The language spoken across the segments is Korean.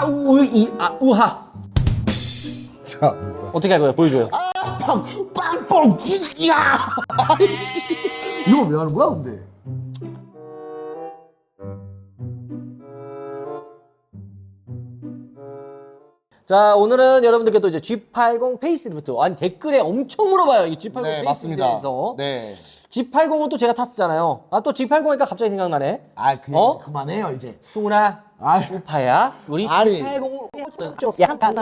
아우이 아 우하 자, 어떻게 할 거예요? 보여줘요. 빵, 빵빵, 야! 아이씨. 이거 왜 하는 거야, 근데? 자 오늘은 여러분들께 또 이제 G80 페이스리프트 아니 댓글에 엄청 물어봐요 이 G80 네, 페이스리프트에 맞습니다. 대해서 네. G80은 또 제가 탔었잖아요. 아 또 G80이니까 갑자기 생각나네. 아, 그 어? 그만해요, 이제. 수나 아이. 우파야 우리 아니. G80 약간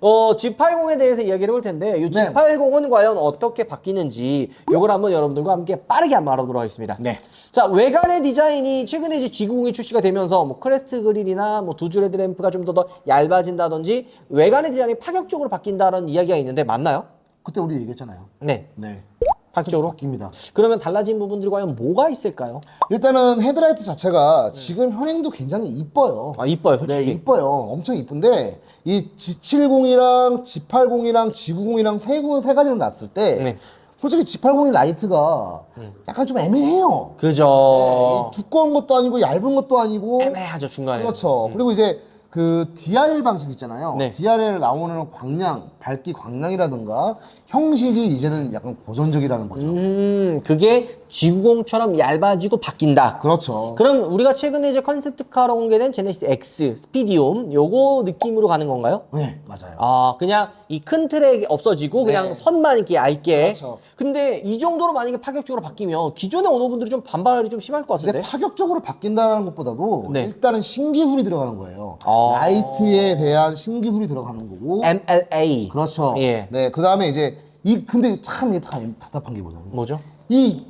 어, G80에 대해서 이야기를 해볼 텐데, 이 네. G80은 과연 어떻게 바뀌는지, 요걸 한번 여러분들과 함께 빠르게 한번 알아보도록 하겠습니다. 네. 자, 외관의 디자인이 최근에 이제 G90이 출시가 되면서, 뭐, 크레스트 그릴이나 뭐, 두 줄 헤드램프가 좀 더 더 얇아진다든지, 외관의 디자인이 파격적으로 바뀐다는 이야기가 있는데, 맞나요? 그때 우리 얘기했잖아요. 네. 네. 파격적으로? 바뀝니다. 그러면 달라진 부분들이 과연 뭐가 있을까요? 일단은 헤드라이트 자체가 지금 현행도 굉장히 이뻐요. 아, 이뻐요, 네, 솔직히. 이뻐요. 엄청 이쁜데 이 G70이랑 G80이랑 G90이랑 세, 구- 세 가지를 놨을 때 네. 솔직히 G80이 라이트가 약간 좀 애매해요. 그죠. 네, 두꺼운 것도 아니고 얇은 것도 아니고 애매하죠, 중간에. 그렇죠. 그리고 이제 그 DRL 방식 있잖아요. 네. DRL 나오는 광량, 밝기 광량이라든가 형식이 이제는 약간 고전적이라는 거죠. 음, 그게 G90처럼 얇아지고 바뀐다. 그렇죠. 그럼 우리가 최근에 이제 컨셉트카로 공개된 제네시스 X, 스피디움 요거 느낌으로 가는 건가요? 네, 맞아요. 아, 그냥 이 큰 트랙이 없어지고 그냥 네. 선만 이렇게 얇게. 그렇죠. 근데 이 정도로 만약에 파격적으로 바뀌면 기존의 오너분들이 좀 반발이 좀 심할 것 근데 같은데. 파격적으로 바뀐다는 것보다도 네. 일단은 신기술이 들어가는 거예요. 아. 라이트에 대한 신기술이 들어가는 거고. MLA. 그렇죠. 예. 네, 그 다음에 이제 이 근데 참 이게 다 답답한 게 뭐냐면 뭐죠? 이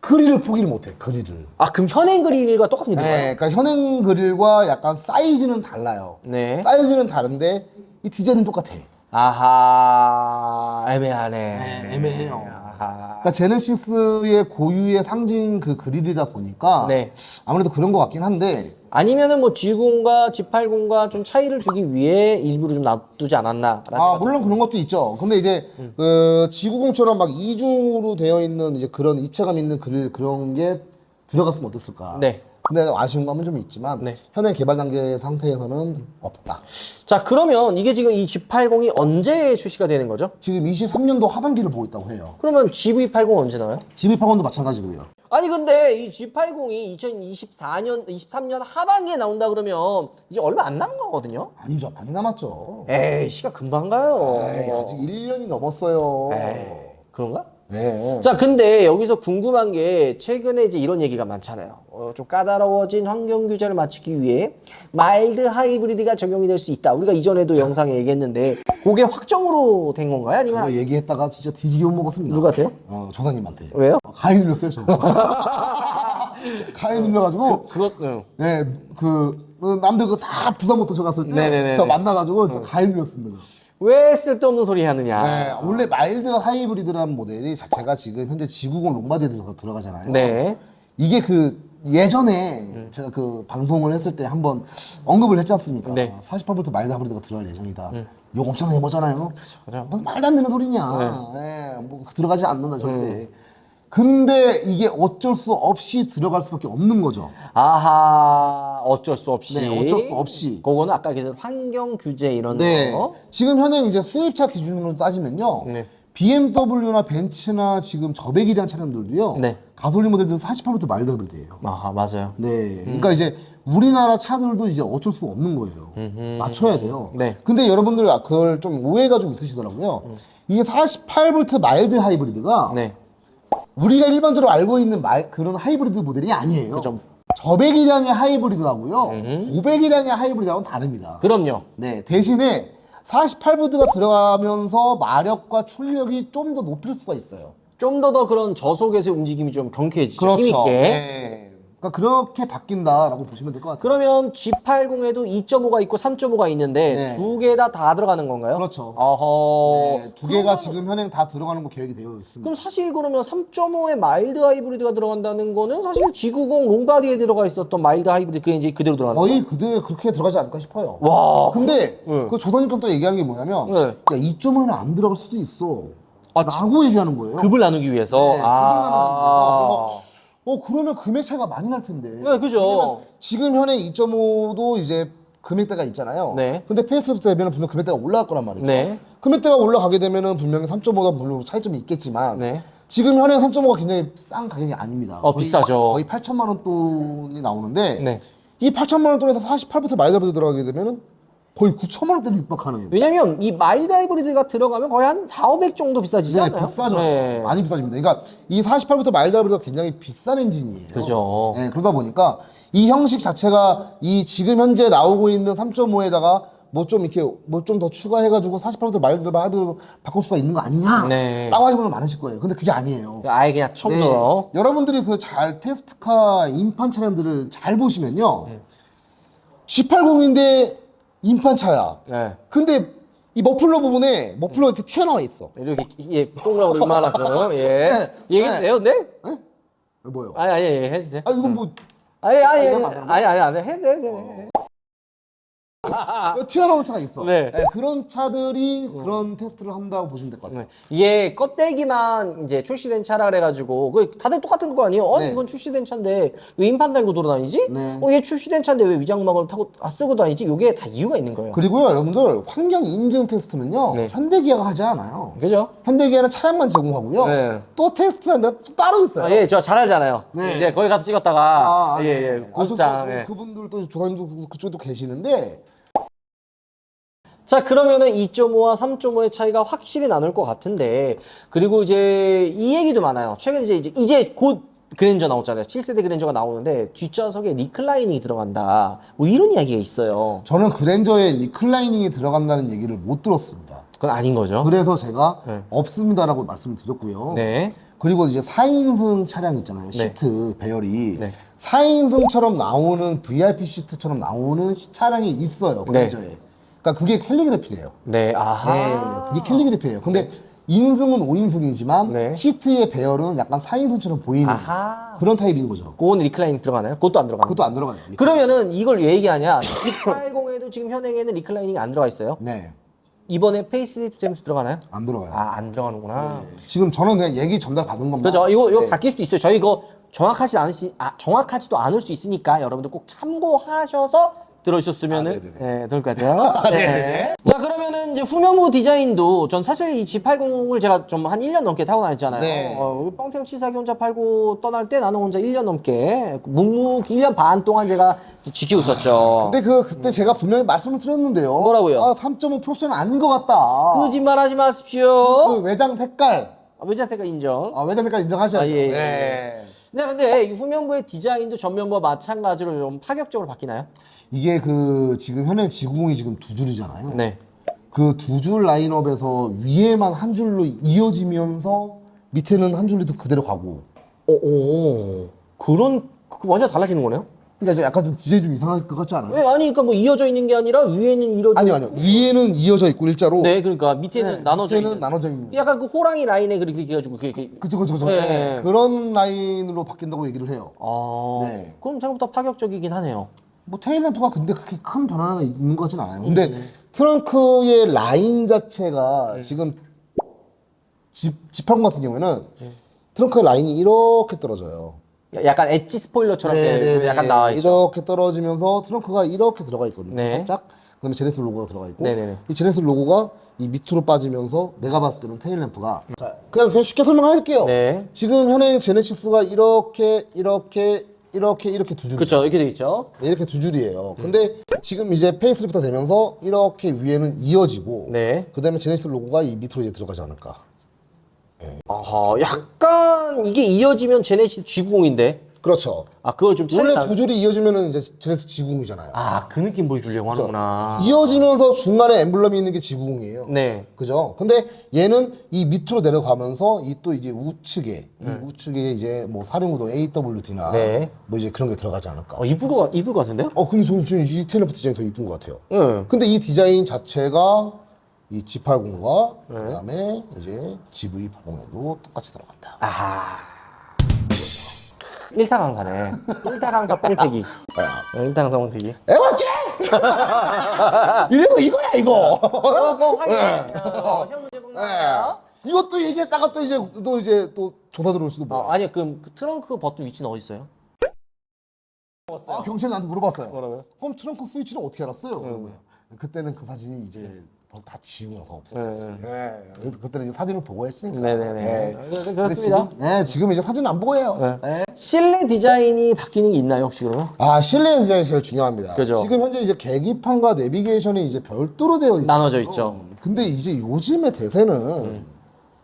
그릴을 포기를 못해. 그릴을. 아, 그럼 현행 그릴과 똑같은 게 들어가요? 네, 그러니까 현행 그릴과 약간 사이즈는 달라요. 네. 사이즈는 다른데 이 디자인은 똑같아. 아하, 애매하네. 네, 애매해요. 아하. 그러니까 제네시스의 고유의 상징 그 그릴이다 보니까 네. 아무래도 그런 것 같긴 한데 아니면은 뭐 G90과 G80과 좀 차이를 주기 위해 일부러 좀 놔두지 않았나? 아 물론 그런 것도 있죠. 근데 이제 음. 그 G90처럼 막 이중으로 되어 있는 이제 그런 입체감 있는 그릴 그런 게 들어갔으면 어땠을까? 네. 근데 아쉬운 감은 좀 있지만 네. 현행 개발 단계 상태에서는 없다. 자, 그러면 이게 지금 이 G80이 언제 출시가 되는 거죠? 지금 23년도 하반기를 보고 있다고 해요. 그러면 GV80 언제 나와요? GV8원도 마찬가지고요. 아니 근데 이 G80이 2024년, 23년 하반기에 나온다 그러면 이제 얼마 안 남은 거거든요? 아니죠. 많이 남았죠. 에이, 시간 금방 가요. 에이, 아직 1년이 넘었어요. 에이, 그런가? 네. 자, 근데 여기서 궁금한 게 최근에 이제 이런 얘기가 많잖아요. 어, 좀 까다로워진 환경 규제를 맞추기 위해 마일드 하이브리드가 적용이 될 수 있다. 우리가 이전에도 영상에 얘기했는데 그게 확정으로 된 건가요? 아니면 그거 얘기했다가 진짜 뒤지게 못 먹었습니다. 누구한테요? 어, 조사님한테. 왜요? 어, 가위 눌렸어요, 저. 가위 눌려가지고, 그것 응. 네, 그, 그 남들 그거 다 부산부터 저 갔을 네네네네. 때, 저 만나가지고, 저 가위 눌렸습니다. 저. 왜 쓸데없는 소리 하느냐? 네, 원래 마일드 하이브리드라는 모델이 자체가 지금 현재 G90 롱바디에 들어가잖아요. 네. 이게 그 예전에 제가 그 방송을 했을 때 한번 언급을 했지 않습니까? 네. 48V 마일드 하이브리드가 들어갈 예정이다. 욕 엄청 해보잖아요. 맞아요. 뭐 말도 안 되는 소리냐. 예, 뭐 들어가지 않는다 절대. 근데 이게 어쩔 수 없이 들어갈 수밖에 없는 거죠. 아하 어쩔 수 없이 네, 어쩔 수 없이. 그거는 아까 얘기했던 환경 규제 이런 네. 거 지금 현행 이제 수입차 기준으로 따지면요. 네. BMW나 벤츠나 지금 저배기량 차량들도요. 네. 가솔린 모델들 48V 마일드 하이브리드예요. 아하 맞아요 네. 그러니까 이제 우리나라 차들도 이제 어쩔 수 없는 거예요. 맞춰야 돼요. 네. 근데 여러분들 아, 그걸 좀 오해가 좀 있으시더라고요. 이게 48V 마일드 하이브리드가 네 우리가 일반적으로 알고 있는 말, 그런 하이브리드 모델이 아니에요. 그죠. 저배기량의 하이브리드하고요. 고배기량의 하이브리드하고는 다릅니다. 그럼요 네. 대신에 48V가 들어가면서 마력과 출력이 좀 더 높일 수가 있어요. 좀 더 더 그런 저속에서의 움직임이 좀 경쾌해지죠 힘 있게 네. 그러니까 그렇게 바뀐다라고 보시면 될 것 같아요. 그러면 G80에도 2.5가 있고 3.5가 있는데 네. 두 개 다 다 들어가는 건가요? 그렇죠. 어허 네, 두 개가 지금 현행 다 들어가는 거 계획이 되어 있습니다. 그럼 사실 그러면 3.5에 마일드 하이브리드가 들어간다는 거는 사실 G90 롱바디에 들어가 있었던 마일드 하이브리드 그게 이제 그대로 들어가는 거예요? 거의 그대 그렇게 들어가지 않을까 싶어요. 와 근데 네. 그 조선님께 또 얘기하는 게 뭐냐면 네. 야 2.5는 안 들어갈 수도 있어. 아, 라고 얘기하는 거예요. 급을 나누기 위해서 네, 아 위해서. 어, 어 그러면 금액 차이가 많이 날 텐데. 네, 그죠. 왜냐면 지금 현행 2.5도 이제 금액대가 있잖아요. 네. 근데 페이스리프트 되면 분명 금액대가 올라갈 거란 말이죠. 네. 금액대가 올라가게 되면은 분명히 3.5다 물론 차이점이 있겠지만 네. 지금 현행 3.5가 굉장히 싼 가격이 아닙니다. 어, 비싸죠. 거의 8천만 원 돈이 나오는데 네. 이 8천만 원 돈에서 48부터 마일드하이브리드 들어가게 되면은 거의 9천만 원대로 육박하는. 왜냐면 이 마일드 하이브리드가 들어가면 거의 한 4, 500 정도 비싸지지 네, 않나요? 비싸죠. 네. 많이 비싸집니다. 그러니까 이 48부터 마일드 하이브리드가 굉장히 비싼 엔진이에요. 그죠. 네, 그러다 보니까 이 형식 자체가 이 지금 현재 나오고 있는 3.5에다가 뭐 좀 이렇게 뭐 좀 더 추가해가지고 48부터 마일드 하이브리드 바꿀 수가 있는 거 아니냐? 네. 라고 하시는 분들 많으실 거예요. 근데 그게 아니에요. 아예 그냥 처음 네. 여러분들이 그 잘 테스트카 인판 차량들을 잘 보시면요. G80인데 인판차야. 네. 근데 이 머플러 부분에 머플러가 이렇게 튀어나와 있어. 이렇게 예, 동그라미 이만큼 예. 네. 얘기해 주세요. 근데? 에? 뭐요? 아니 아니 예, 해 주세요. 아 이건 뭐 아니 아니 아니 아니 해도 돼. 돼. 튀어나온 차가 있어. 네. 네, 그런 차들이 그런 테스트를 한다고 보시면 될 것 같아요. 네. 이게 껍데기만 이제 출시된 차라 그래가지고 그 다들 똑같은 거 아니에요? 어 네. 이건 출시된 차인데 왜 인판 달고 돌아다니지? 네. 어 얘 출시된 차인데 왜 위장막을 타고 아, 쓰고 다니지? 요게 다 이유가 있는 거예요. 그리고요, 여러분들 환경 인증 테스트는요, 네. 현대기아가 하지 않아요. 그죠? 현대기아는 차량만 제공하고요. 네. 또 테스트하는 데가 또 따로 있어요. 아, 예, 저 잘 알잖아요. 네. 이제 거기 가서 찍었다가 아, 예, 네. 예, 아, 고수장. 저, 저, 예. 그분들도 조사님도 그쪽도 계시는데 자 그러면은 2.5와 3.5의 차이가 확실히 나눌 것 같은데 그리고 이제 이 얘기도 많아요. 최근에 이제 이제, 이제 곧 그랜저 나오잖아요. 7세대 그랜저가 나오는데 뒷좌석에 리클라이닝이 들어간다. 뭐 이런 이야기가 있어요. 저는 그랜저에 리클라이닝이 들어간다는 얘기를 못 들었습니다. 그건 아닌 거죠. 그래서 제가 네. 없습니다라고 말씀을 드렸고요. 네. 그리고 이제 4인승 차량 있잖아요. 네. 시트 배열이 네. 4인승처럼 나오는 VIP 시트처럼 나오는 차량이 있어요. 네. 그랜저에. 그러니까 그게 캘리그래피예요. 네. 아하. 네, 그게 캘리그래피예요. 근데 인승은 5인승이지만 네. 시트의 배열은 약간 4인승처럼 보이는 아하. 그런 타입인 거죠. 그건 리클라이닝 들어가나요? 그것도 안 들어가나요? 그것도 안 들어가요. 그러면은 이걸 왜 얘기하냐? G80에도 지금 현행에는 리클라이닝이 안 들어가 있어요. 네, 이번에 페이스리프트 되면서 들어가나요? 안 들어가요. 아, 안 들어가는구나. 지금 저는 그냥 얘기 전달 받은 것만. 그죠? 이거 이거 네. 바뀔 수도 있어요. 저희 이거 정확하지 않으시 아, 정확하지도 않을 수 있으니까 여러분들 꼭 참고하셔서 들어주셨으면은 아, 네네네. 네, 좋을 것 같아요. 네. 자 그러면은 이제 후면부 디자인도 전 사실 이 G80을 제가 좀 한 1년 넘게 타고 다녔잖아요. 네. 어, 뻥태형 치사기 혼자 팔고 떠날 때 나는 혼자 1년 넘게 묵묵 1년 반 동안 제가 지키고 있었죠. 근데 그 그때 제가 분명히 말씀을 드렸는데요. 뭐라고요? 아, 3.5 프로옵션은 아닌 것 같다. 거짓말 하지 마십시오. 그 외장 색깔, 아, 외장 색깔 인정. 아, 외장 색깔 인정하셔야죠. 아, 예, 예. 네. 네, 근데 이 후면부의 디자인도 전면부와 마찬가지로 좀 파격적으로 바뀌나요? 이게 그 지금 현행 지구공이 지금 두 줄이잖아요. 네. 그 두 줄 라인업에서 위에만 한 줄로 이어지면서 밑에는 한 줄로 그대로 가고. 오, 오. 그런 그 완전 달라지는 거네요? 그러니까 저 약간 좀 디자인 좀 이상할 것 같지 않아요? 왜 아니 그러니까 뭐 이어져 있는 게 아니라 위에는 이어져 아니요, 아니요. 위에는 이어져 있고 일자로. 네, 그러니까 밑에는 네, 나눠져 밑에는 있는. 나눠져 있는. 약간 그 호랑이 라인에 그렇게 해가지고 그게 그쵸, 그쵸, 그쵸. 네. 네. 그런 라인으로 바뀐다고 얘기를 해요. 아, 네. 그럼 생각보다 파격적이긴 하네요. 뭐 테일램프가 근데 그렇게 큰 변화가 있는 것 같진 않아요. 음. 근데 트렁크의 라인 자체가 네. 지금 집, 지팡 같은 경우에는 네. 트렁크의 라인이 이렇게 떨어져요. 야- 약간 엣지 스포일러처럼 이렇게 약간 나와 있죠. 이렇게 떨어지면서 트렁크가 이렇게 들어가 있거든요. 네. 살짝. 그다음에 제네스 로고가 들어가 있고 네네네. 이 제네스 로고가 이 밑으로 빠지면서 내가 봤을 때는 테일 램프가 자 그냥 그냥 쉽게 설명할게요. 네. 지금 현행 제네시스가 이렇게 이렇게 이렇게 이렇게 두 줄. 그렇죠. 이렇게 돼 있죠. 네, 이렇게 두 줄이에요. 근데 지금 이제 페이스리프트 되면서 이렇게 위에는 이어지고 네. 그다음에 제네시스 로고가 이 밑으로 이제 들어가지 않을까. 아하, 약간 이게 이어지면 제네시스 G90인데. 그렇죠. 아, 그걸 좀 원래 차이가 두 줄이 이어지면은 이제 제네시스 G90이잖아요. 아, 그 느낌 보여주려고 하는구나. 이어지면서 중간에 엠블럼이 있는 게 G90이에요. 네. 그죠? 근데 얘는 이 밑으로 내려가면서 이 또 이제 우측에 이 우측에 이제 뭐 사령구도 AWD나 네. 뭐 이제 그런 게 들어가지 않을까. 어, 이쁠 것, 같- 이쁠 것 같은데요? 어 근데 저는 지금 이 테일러프 디자인이 더 이쁜 것 같아요. 응. 근데 이 디자인 자체가 이 G80과 그다음에 이제 GV80에도 똑같이 들어간다. 아하. 일타 강사네. 일타 강사 뻥튀기. 어, 일타 강사 뻥튀기. 에버지! 이거 이거야 이거. 어, 뭐 확인해요. 시험 문제 공부하세요. 이것도 얘기했다가 또 이제 또 이제 또 조사 들어올지도 몰라. 아, 아니 그럼 그 트렁크 버튼 위치는 어디 있어요? 아, 경찰이 나한테 물어봤어요. 뭐라고요? 그럼 트렁크 스위치는 어떻게 알았어요? 거예요. 그때는 그 사진이 이제 벌써 다 지우고 나서 없어졌어요. 예. 그래도 그때는 이제 사진을 보고 했으니까. 네네네. 예. 그- 근데 그렇습니다. 지금, 예, 지금 이제 사진 안 보고 해요. 예. 실내 디자인이 바뀌는 게 있나요 혹시 그러면? 아, 실내 디자인이 제일 중요합니다. 그죠. 지금 현재 이제 계기판과 내비게이션이 이제 별도로 되어 있죠. 나눠져 있죠. 근데 이제 요즘의 대세는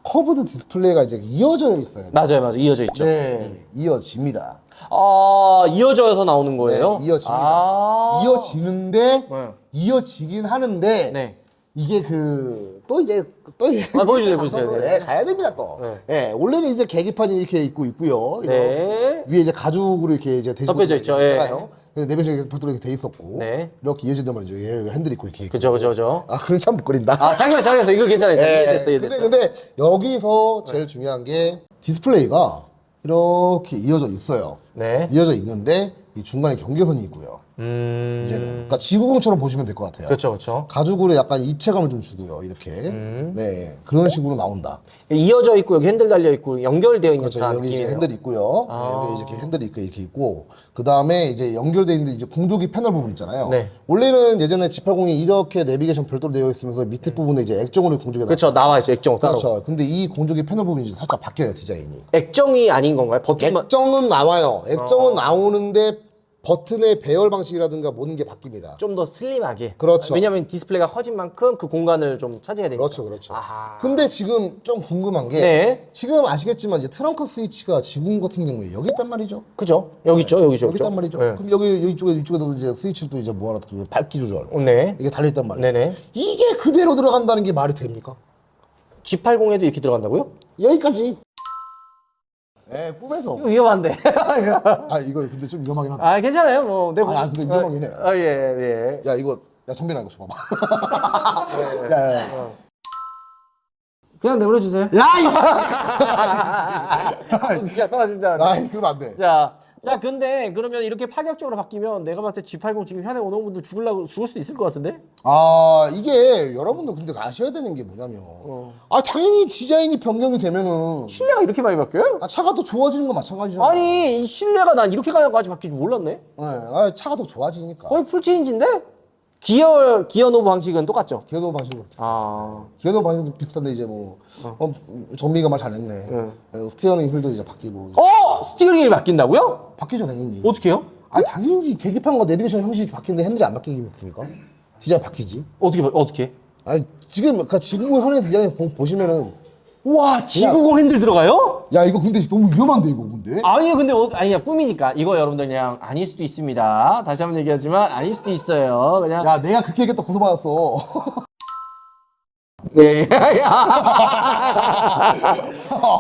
커브드 디스플레이가 이제 이어져 있어요. 맞아요, 맞아요. 이어져 있죠. 네, 이어집니다. 아 이어져서 나오는 거예요? 네, 이어집니다. 아~ 이어지는데 네. 이어지긴 하는데 네. 이게 그 또 이제 또 이제 아, 보여주세요, 보여주세요. 네, 네. 가야 됩니다 또. 네. 예, 원래는 이제 계기판이 이렇게 있고 있고요. 네. 위에 이제 가죽으로 이렇게 이제 덮여져 있죠, 예. 있잖아요. 근데 내비게이션 별도로 이렇게 돼 있었고 네. 이렇게 이어진단 말이죠. 얘 핸들 있고 이렇게. 그죠, 그죠, 그죠. 아, 그럼 참 못거린다. 아 잠시만, 잠시만. 이거 괜찮아요. 예, 이해됐어, 이해됐어. 근데, 근데 여기서 제일 중요한 게 디스플레이가 이렇게 이어져 있어요. 네. 이어져 있는데 이 중간에 경계선이 있고요. 음. 이제는 그러니까 지구공처럼 보시면 될 것 같아요. 그렇죠, 그렇죠. 가죽으로 약간 입체감을 좀 주고요. 이렇게 음. 네 그런 식으로 나온다. 이어져 있고 여기 핸들 달려 있고 연결되어 있는 그렇죠. 여기 이제. 핸들이 있고요. 아. 네, 여기 이렇게 핸들이 있고 이렇게 있고 그 다음에 이제 연결돼 있는 이제 공조기 패널 부분 있잖아요. 네. 원래는 예전에 G80이 이렇게 내비게이션 별도로 되어 있으면서 밑에 부분에 이제 액정으로 공조기가 그렇죠, 나와 있어 액정 따로. 그렇죠. 근데 이 공조기 패널 부분이 이제 살짝 바뀌어요 디자인이. 액정이 아닌 건가요? 버튼만. 액정은 나와요. 액정은 어. 나오는데 버튼의 배열 방식이라든가 모든 게 바뀝니다. 좀 더 슬림하게. 그렇죠. 왜냐하면 디스플레이가 커진 만큼 그 공간을 좀 차지해야 되니까. 그렇죠, 그렇죠. 아하. 근데 지금 좀 궁금한 게 네. 지금 아시겠지만 이제 트렁크 스위치가 지금 같은 경우에 여기 있단 말이죠. 그죠? 여기 있죠, 여기 있죠. 여기 있단 말이죠. 네. 그럼 여기 여기 쪽에 이쪽에도 이제 스위치를 또 이제 뭐 하나 또 밝기 조절 네. 이게 달려 있단 말이에요. 네네. 이게 그대로 들어간다는 게 말이 됩니까? G80에도 이렇게 들어간다고요? 여기까지. 예, 꿈에서. 이거 위험한데. 아 이거 근데 좀 위험하긴 하다. 아 괜찮아요. 뭐 내. 아, 근데 위험하긴 해. 아 예, 예. 야 이거 야 정빈아 이거 줘봐봐. 야, 야, 야. 그냥 내버려 주세요. 야, 이씨. 야, 떨어진다. 아, 그러면 안 돼. 자, 자, 근데 그러면 이렇게 파격적으로 바뀌면 내가 봤을 때 G80 지금 현에 오는 분들 죽을라고 죽을 수 있을 것 같은데? 아, 이게 여러분들 근데 아셔야 되는 게 뭐냐면, 어. 아 당연히 디자인이 변경이 되면은 실내가 이렇게 많이 바뀌어요? 아, 차가 더 좋아지는 건 마찬가지잖아. 아니, 이 실내가 난 이렇게까지 바뀔 줄 몰랐네. 네, 아, 차가 더 좋아지니까. 거의 풀체인지인데? 기어 기어 노브 방식은 똑같죠? 기어도 방식은 비슷. 아, 기어도 방식도 비슷한데 이제 뭐 어, 정미가 말 잘했네. 어, 스티어링 휠도 이제 바뀌고 어, 스티어링이 바뀐다고요? 바뀌죠 당연히. 어떻게요? 아 당연히 계기판과 내비게이션 형식이 바뀌는데 핸들이 안 바뀌겠습니까? 디자인 바뀌지. 어떻게 바- 어떻게? 아 지금 그러니까 지금 현의 디자인 보, 보시면은 와, G90 핸들 들어가요? 야 이거 근데 너무 위험한데 이거 근데. 아니요, 근데 어, 아니야 꿈이니까 이거 여러분들 그냥 아닐 수도 있습니다. 다시 한번 얘기하지만 아닐 수도 있어요. 그냥 야 내가 그렇게 얘기했다 고소받았어. 네.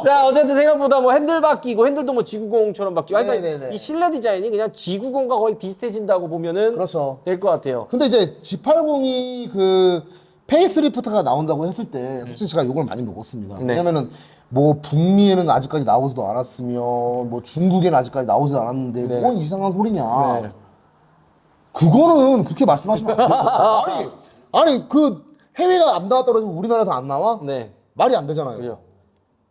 자, 어쨌든 생각보다 뭐 핸들 바뀌고 핸들도 뭐 G90처럼 바뀌고. 그러니까 네네네. 이 실내 디자인이 그냥 G90과 거의 비슷해진다고 보면은 그렇죠. 될 것 같아요. 근데 이제 G80이 그 페이스리프트가 나온다고 했을 때 솔직히 제가 욕을 많이 먹었습니다. 네. 왜냐면은 뭐 북미에는 아직까지 나오지도 않았으며 뭐 중국에는 아직까지 나오지도 않았는데 네. 뭔 이상한 소리냐. 네. 그거는 그렇게 말씀하시면 안 돼요. 아니 아니 그 해외가 안 나왔다 그러면 우리나라에서 안 나와? 네. 말이 안 되잖아요. 그죠.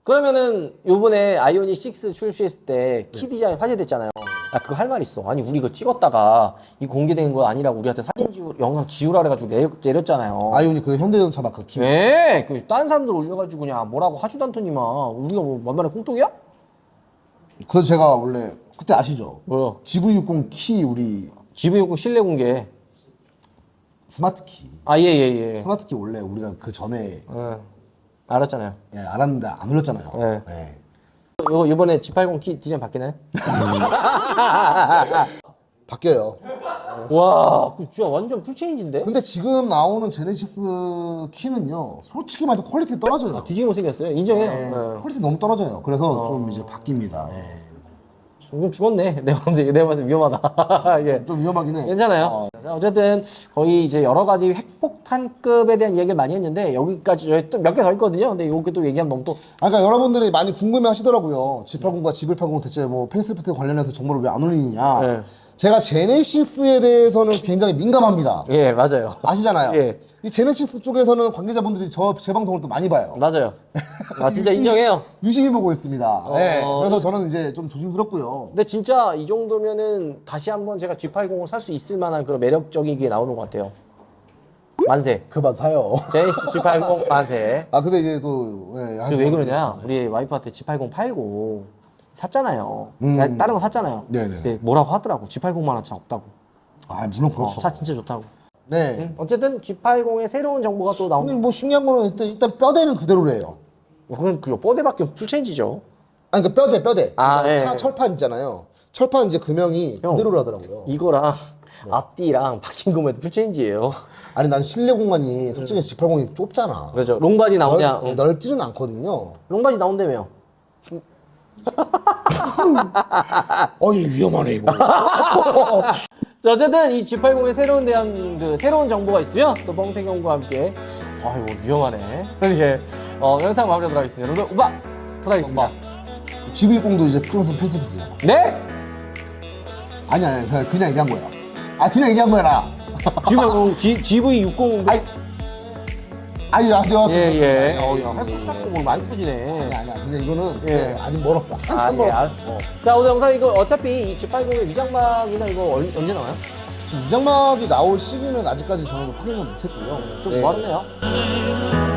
그러면은 요번에 아이오닉 6 출시했을 때 네. 키 디자인 화제됐잖아요. 아 그거 할 말 있어. 아니 우리 이거 찍었다가 이 공개된 거 아니라고 우리한테 사진 지우 영상 지우라 그래가지고 내렸, 내렸잖아요. 아이오닉 그 현대자동차 마크 키. 네, 그딴 사람들 올려가지고 그냥 뭐라고 하지도 않더니만 우리가 뭐 만만한 콩떡이야? 그래서 제가 원래 그때 아시죠? 뭐요? GV60 키 우리 GV60 실내 공개. 스마트 키. 아, 예, 예, 예. 스마트 키 원래 우리가 그 전에 예. 알았잖아요. 예, 알았는데 안 올렸잖아요. 네. 예. 이거 이번에 G80 키 디자인 바뀌나요? 바뀌어요. 와, 그 진짜 완전 풀체인지인데? 근데 지금 나오는 제네시스 키는요, 솔직히 말해서 퀄리티 떨어져요. 뒤지게 못생겼어요. 인정해요. 예, 예. 퀄리티 너무 떨어져요. 그래서 좀 이제 바뀝니다. 예. 이건 죽었네. 내가 봤을 때, 내가 봤을 때 위험하다. 예. 좀 위험하긴 해. 괜찮아요. 어, 자, 어쨌든 거의 이제 여러 가지 핵폭탄급에 대한 이야기를 많이 했는데 여기까지 몇개 더 있거든요. 근데 이거 또 얘기하면 너무 또 아, 그러니까 여러분들이 많이 궁금해 하시더라고요. G80과 G880 대체 뭐 페이스리프트 관련해서 정보를 왜 안 올리느냐. 네. 제가 제네시스에 대해서는 굉장히 민감합니다. 예, 맞아요. 아시잖아요. 예. 이 제네시스 쪽에서는 관계자분들이 저 제 방송을 또 많이 봐요. 맞아요. 아, 진짜 인정해요. 유심히 보고 있습니다. 네, 어. 그래서 저는 이제 좀 조심스럽고요. 근데 진짜 이 정도면은 다시 한번 제가 G80을 살 수 있을 만한 그런 매력적인 게 나오는 것 같아요. 만세. 그만 사요. 제니스 G80 만세. 아 근데 이제 또 네, 그왜 그러냐? 우리 와이프한테 G80 팔고 샀잖아요. 음. 나- 다른 거 샀잖아요. 네네. 근데 뭐라고 하더라고. G80만 원차 없다고. 아 물론 어, 그렇죠. 차 진짜 좋다고. 네. 어쨌든 G80의 새로운 정보가 또 나온. 근데 뭐 신기한 거는 일단, 일단 뼈대는 그대로래요. 그건 그 뽀대밖에 풀체인지죠. 아니 그러니까 뼈대 뼈대. 아, 그러니까 예. 차 철판 있잖아요. 철판 이제 금형이 형. 그대로라더라고요. 이거랑 네. 앞뒤랑 바뀐 거면 풀체인지예요. 아니 난 실내 공간이 솔직히 G80이 좁잖아. 그렇죠. 롱바디 나오냐? 넓, 네, 응. 넓지는 않거든요. 롱바디 나온다며. 어이 위험하네 이거. 자, 어쨌든 이 G80의 새로운 대한 그 새로운 정보가 있으면 또 뻥태경과 함께 아 이거 위험하네. 이렇게 어, 영상 마무리하도록 하겠습니다. 여러분 우박 부탁드리겠습니다. GV60도 이제 프로스 패시피지. 네? 아니 아니 그냥, 얘기한 거야. 아 그냥 얘기한 거야 나. G80 G, GV60 아니 아니 아니요. 예예. 아니, 어, 아니, 야, 아니, 할것 같고 뭘 많이 푸지네. 아니 아니 근데 이거는 예. 네, 아직 멀었어. 한참 아, 예, 멀었어. 알았어. 어. 자, 오늘 영상 이거 어차피 이 G80의 위장막이나 이거 얼- 언제 나와요? 지금 위장막이 나올 시기는 아직까지 저는 확인을 못했고요. 좀 네. 멀었네요.